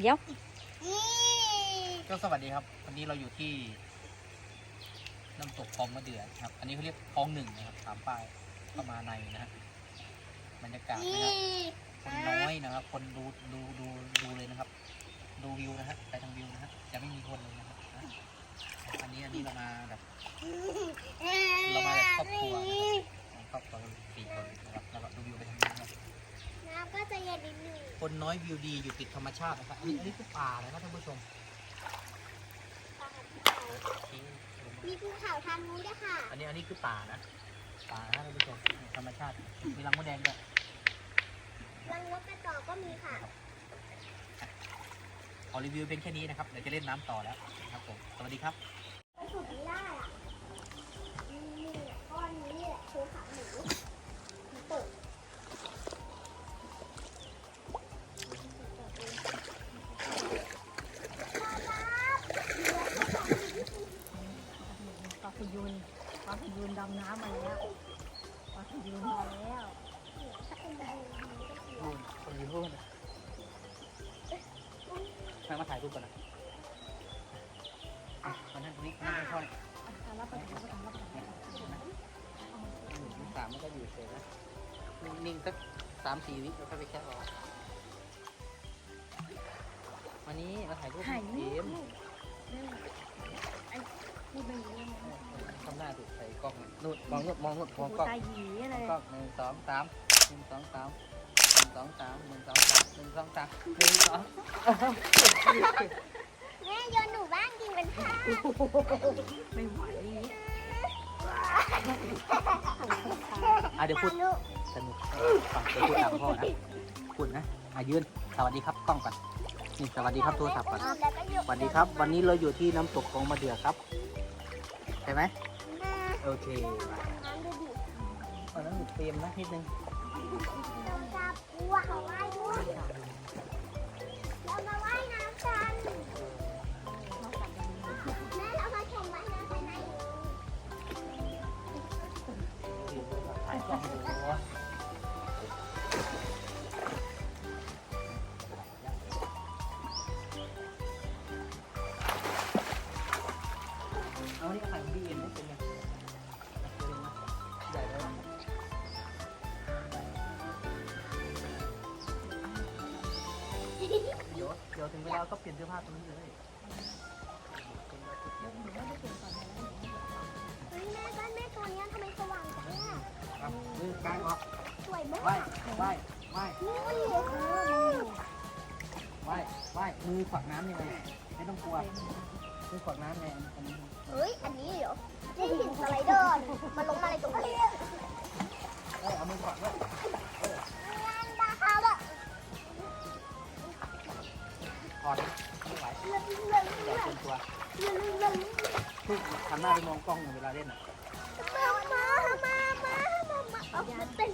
เดี๋ยวก็สวัสดีครับ วันนี้เราอยู่ที่น้ำตกคลองมะเดื่อครับ อันนี้เขาเรียกคลองหนึ่งนะครับตามป้ายเข้ามาในนะฮะบรรยากาศนะครับคนน้อยนะครับ คนดูดูดูดูเลยนะครับ ดูวิวนะฮะไปทางวิวนะฮะจะไม่มีคนเลยนะครับอันนี้อันนี้เรามาแบบเรามาแบบครอบครัว คนน้อยวิวดีอยู่ติดธรรมชาตินะครับอันนี้อันนี้คือป่านะครับท่านผู้ชมมีภูเขาทางนู้นด้วยค่ะอันนี้อันนี้คือป่านะป่านะท่านผู้ชมธรรมชาติมีรังมดแดงด้วยรังนกกระจอกก็มีค่ะ ขอรีวิวเป็นแค่นี้นะครับเดี๋ยวจะเล่นน้ำต่อแล้วครับผมสวัสดีครับ มูนมาแล้วถ้าเป็นแบบนี้ก็คือนคนยืนรูนให้มาถ่ายรูปก่อนนะอะมานั่งตรงนี้นั่งค่อยอะรับประทานรับประทานรับประทานสามมันก็อยู่เฉยนะ นิ่งๆสักสามสี่วิแล้วก็ไปแค่รอวันนี้มาถ่ายรูปเกมไอ้ พูดไม่รู้เรื่องนะทำหน้าดูใส่กล้องนู่นมองนู่นมองนู่นมองกล้องตาหยีอะไรกล้องหนึ่งสองสามหนึ่งสองสามหนึ่งสองสามหนึ่งสองสามหนึ่งสองสามหนึ่งสองแม่โยนหนูบ้างกินเป็นข้าวไม่ไหวอะเดี๋ยวพูดสนุกฟังเดี๋ยวพูดตามพ่อนะพูดนะอะยืนสวัสดีครับกล้องก่อนนี่สวัสดีครับโทรศัพท์ก่อน สวัสดีครับ วันนี้เราอยู่ที่น้ำตกของมะเดื่อครับ ช่ไหมโอเคตอนนั้นหนูเตรียมนะนิดนึง ยวถึงเวลาก็เปลี่ยนเสื้อผ้าตรงนี้เลยเฮ้ยแม่บ้านแม่ตัวเนี้ยทำไมสว่างจังอะครับมือกางออกสวยมากไหว้ไหวไหวนี่ไหวไหวมือขวักน้ำยังไงไม่ต้องกลัวมือขวักน้ำไงอันนี้เฮ้ยอันนี้เหรอนี่หินสไลเดอร์นี่มันลงมาอะไรตรงนี้เออเอามือขวักด้วย ถอดไม่ไหวเลื่อนเลื่อนตัวทุกทำหน้าไปมองกล้องเวลาเล่นอะ มา มา มา มา มา มาเอาเต้น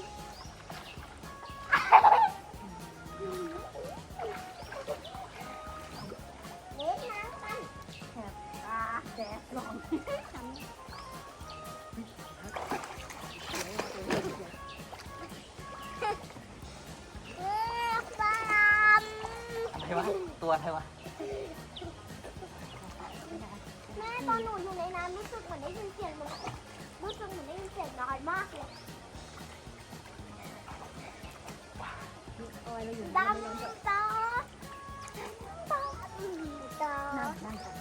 ตอนหนูอยู่ในน้ำรู้สึกเหมือนได้ยินเสียงมันรู้สึกเหมือนได้ยินเสียงน้อยมากเลยออยเราอยู่ดำตาดำตานั่งนั่งนั่งตา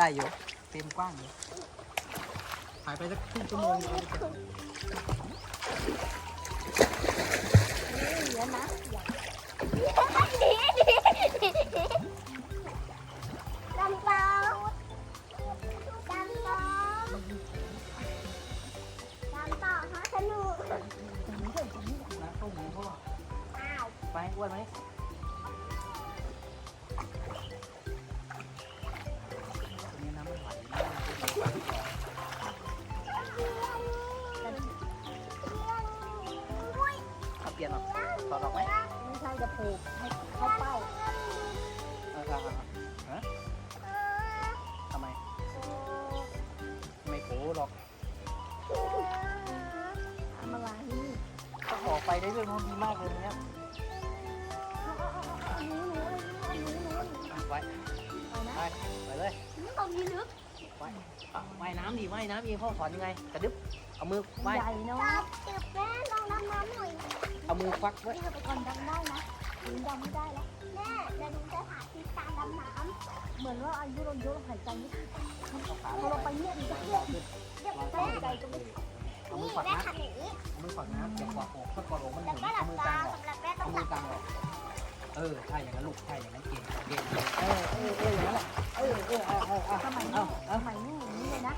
ได้อยู่เต็มกว้างเลยถ่ายไปสักครึ่งชั่วโมงเหลือนะอยาก ปลี่ยนหรอถอดออกไหมดำเข้าเป้าเออครับฮะทำไม ไม่โผล่หรอกทำอะไรก็ออกไปได้เรื่องมันดีมากเลยเนี่ยอันนี้หนูอันนี้หนูไว้ เอานะไปไปเลยตรงนี้ลึก ไว้อะว่ายน้ำดิว่ายน้ำเองพ่อสอนยังไงกระดึบเอามือไหว้ใหญ่เนาะจับจับแม่ลองดำน้ำหน่อยเอามือควักไว้นี่เราไปก่อนดำได้นะถึงดำไม่ได้แล้วแม่เดี๋ยวหนูจะถ่ายคลิปการดำน้ำเหมือนว่าอายุเราเยอะเราหายใจไม่ทันเอาขาพอเราไปเนี่ยมันจะเลือดขึ้นเดี๋ยววางแม่ขาใจก็ไม่เอามืนี่อฝักแม่น้ำทำอย่างนี้เอามือฝักน้ำเดี๋ยวกอดอกถ้ากอดอกมันหแล้วมุนก็หลัเอาบมือตากางออกสำหรับแม่ต้เอาองหมืลัอบกางออกเออใช่อย่างนั้นลูกใช่อย่างนั้นเก่งเก่งเก่งเออเออเอออย่างนั้นแหละเออเออเอาเอาเอาสมัยเอานี้เอสมัยนี้อย่างนี้เลยนะ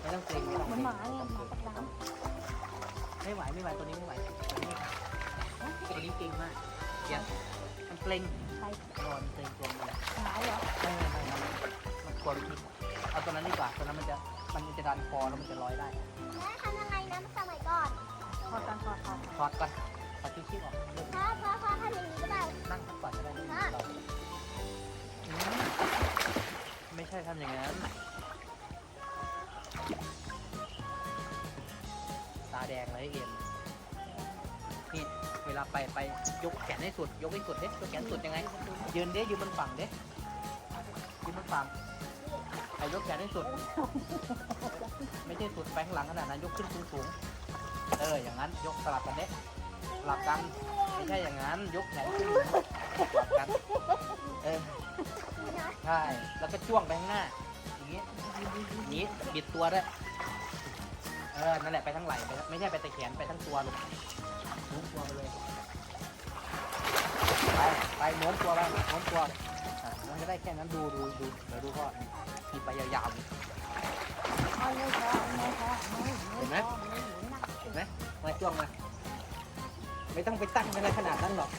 ไม่ต้องเกรงไม่ต้องเหเกมือนงหมาเนี่ยหมาตกน้ไม่ไหวไม่ไหวตัวนี้ไม่ไหวตัวนี้ตัวนี้เก่งมากเดี๋ยมันเกรงำใครนอนเกรงกลมเลยหนาวเหรอไม่ไม่ไม่มันมันกลัวลูกนิดเอาตัวนั้นดีกว่าตัวนั้นมันจะมันจะดันคอแล้วมันจะลอยได้ แม่ทำยังไงนะสมัยก่อน พอการพอพอถอดก่อน อดชิ้นออกเริ่มพ่อพ่อพ่อทำอย่างนี้ก็ได้นั่งพักก่อนก็ได้นะเราอืมไม่ใช่ทำอย่างนั้น ตาแดงเลยเอ็มนี่เวลาไปไปยกแขนให้สุด ยกให้สุดเด้ยกแขนสุดยังไง ยืนเด้ยืนบนฝั่งเด้ยืนบนฝั่งไอ้ยกแขนให้สุด ไม่ใช่สุดไปข้างหลังขนาดนั้นยกขึ้นสูงสูงๆเอออย่างนั้นยกสลับกันเด้ สลับกันไม่ใช่อย่างนั้นยกแขนขึ้นสลับกันเออใช่แล้วก็จ้วงไปข้างหน้าอย่างนี้นี้บิดตัวด้วยเออนั่นแหละไปทั้งไหล่ไปไม่ใช่ไปแต่แขนไปทั้งตัวลูกม้วนตัวไปเลยไปไปม้วนตัวไปม้วนตัวมันจะได้แค่นั้นดูดูดูเดี๋ยวดูพ่อนี่ไปยาวๆเห็นไหมเอาเลยหนักเห็นไหมมาจ้วงมา ไม่ต้องไปตั้งอะไรขนาดนั้นหรอก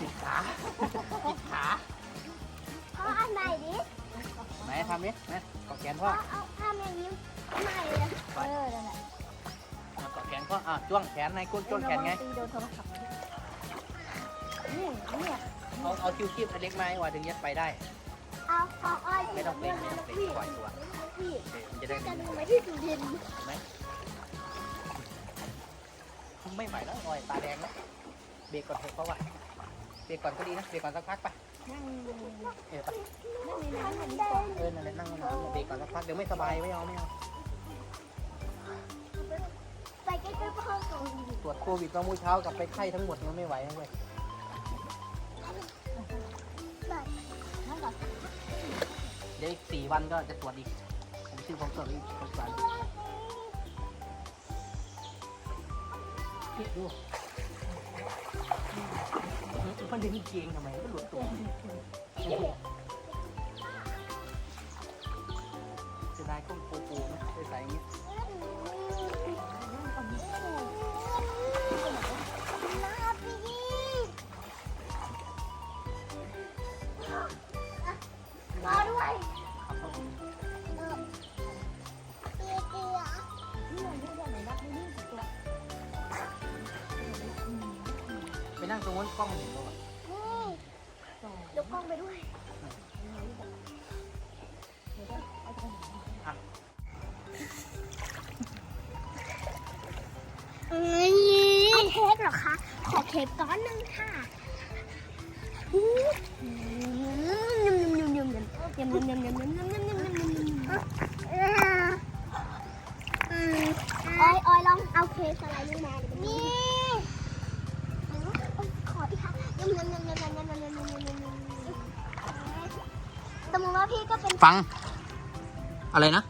ติดขาติดขาพ่ออันไหนดิไหนทำนี้นะเกาะแขนพ่พ่ออเอาทำอย่างนี้ใหม่เลยเออนั่นแหละอะกาะแขนพ่ออะจ้วงแขนในก้นจ้วงแขนไง ตีโดนโทรศัพท์นี่เนี่ยเอาเอาคิวคีบอันเล็กไม้ว่าถึงจะไปได้ เอาเอาอ้อยไม่ต้องเกรงไม่ต้องเกรงพี่ปล่อยตัวจะได้จะดูไหมที่สุรินทร์ไม่ไหวแล้วลอยตาแดงแล้วเบรกก่อนเถอะเพราะว่าเบรกก่อนก็ดีนะเบรกก่อนสักพักไปนั่งเออไปนั่งเออนั่นแหละนั่งน้ำเบรกก่อนสักพักเดี๋ยวไม่สบายไม่เอาไม่เอาไปใกล้ๆพ่อตรงตรวจโควิดมามื้อเช้ากลับไปไข้ทั้งหมดมันไม่ไหวนะเว้ย ดี๋ยวอีกสี่วันก็จะตรวจอีกผมชื่อผมตรวจอีกผมสารคิดดูมันดึงเกงทำไมก็หลุดตัวจะได้ก้มปูปูนะใส่ๆอย่างเงี้ยมาด้วย นั่งตรงนู้นกล้องเห็นป่ะนี่สองยกกล้องไปด้วยเดี๋ยวเอาตรงไหนเอาเค้กเหรอคะ ขอเค้กก้อนหนึ่งค่ะอู้ยำยำยำยำยำยำยำยำยำยำยำยำยำยำยำออยออยลองเอาเค้กสไลด์ลงมานี่ขอ สมมติว่าพี่ก็เป็นฟัง อะไรนะ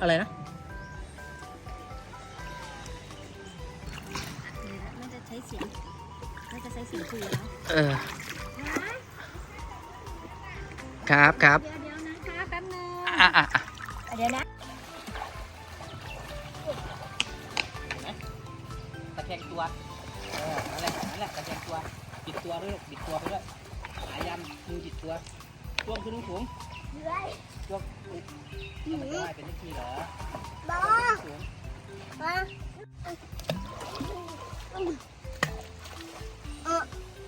อะไรนะ มันจะใช้เสียงมันจะใช้เสียงคุยแล้วเออ ครับครับเดี๋ยวเดี๋ยวนะคะแป๊บนึงอะอะอะเดี๋ยวนะตะแคงตัว เออนั่นแหละ นั่นแหละตะแคงตัวบิดตัวด้วยลูกบิดตัวไปด้วยหายันมือบิดตัวช่วงขึ้นสูงๆเฮ้ยยกอุ๊ยแล้วมันจะว่ายเป็นเลขที่เหรอบอสูงมาเออ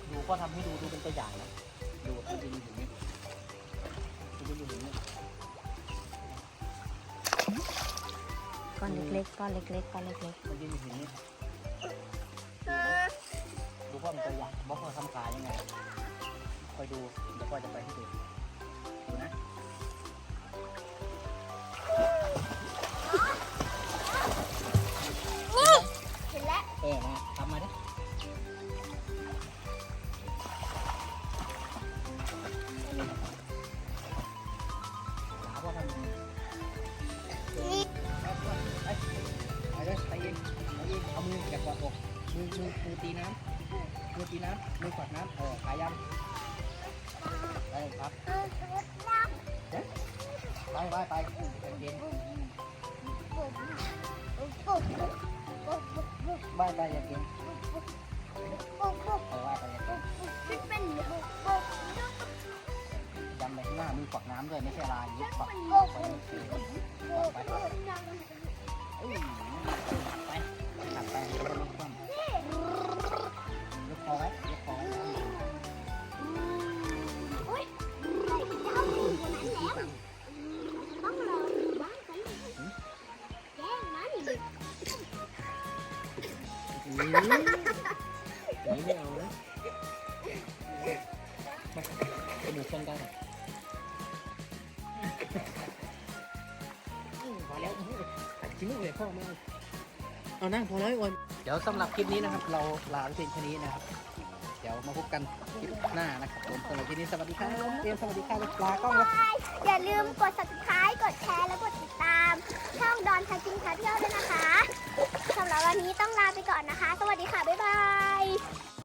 ดูก็ทำให้ดูดูเป็นตัวอย่างนะดูมันจะอยู่อย่างนี้มันจะอยู่อย่างนี้ก้อนเล็กๆก้อนเล็กๆก้อนเล็กมันจะอยู่อย่างนี้เออ ดูว่ามันตัวอย่างบล็อกเราทำขายยังไงคอยดูเดี๋ยวก็จะไปให้ดูดูนะ น้ำมือกอดน้ำเออขายันไปครับเออเออน้ำไปไปไปเย็นปุ๊บไปไปไปอย่าเย็นปุ๊บปุ๊บเออว่าไปอย่าเย็นมันเป็นปุ๊บบนไปข้างหน้ามือกอดน้ำด้วยไม่ใช่ลายยึดกอดปุ๊บไปปุ๊บกอดไปไปไป อืมนี่ไม่เอานะมาไปดูชนกันพอแล้วชิ้นลูกเลยพ่อไม่เอาเอานั่งพอแล้วไอ้วนเดี๋ยวสำหรับคลิปนี้นะครับ เราลาไปเพียงแค่นี้นะครับ เดี๋ยวมาพบกันคลิปหน้านะครับผมสำหรับคลิปนี้สวัสดีครับเตรียมสวัสดีครับลากล้องแล้ว อย่าลืมกด subscribe กดแชร์ และกดติดตาม ช่องดอนพากินพาเที่ยวด้วยนะคะ สำหรับวันนี้ต้องลาไปก่อนนะคะ สวัสดีค่ะ บ๊ายบาย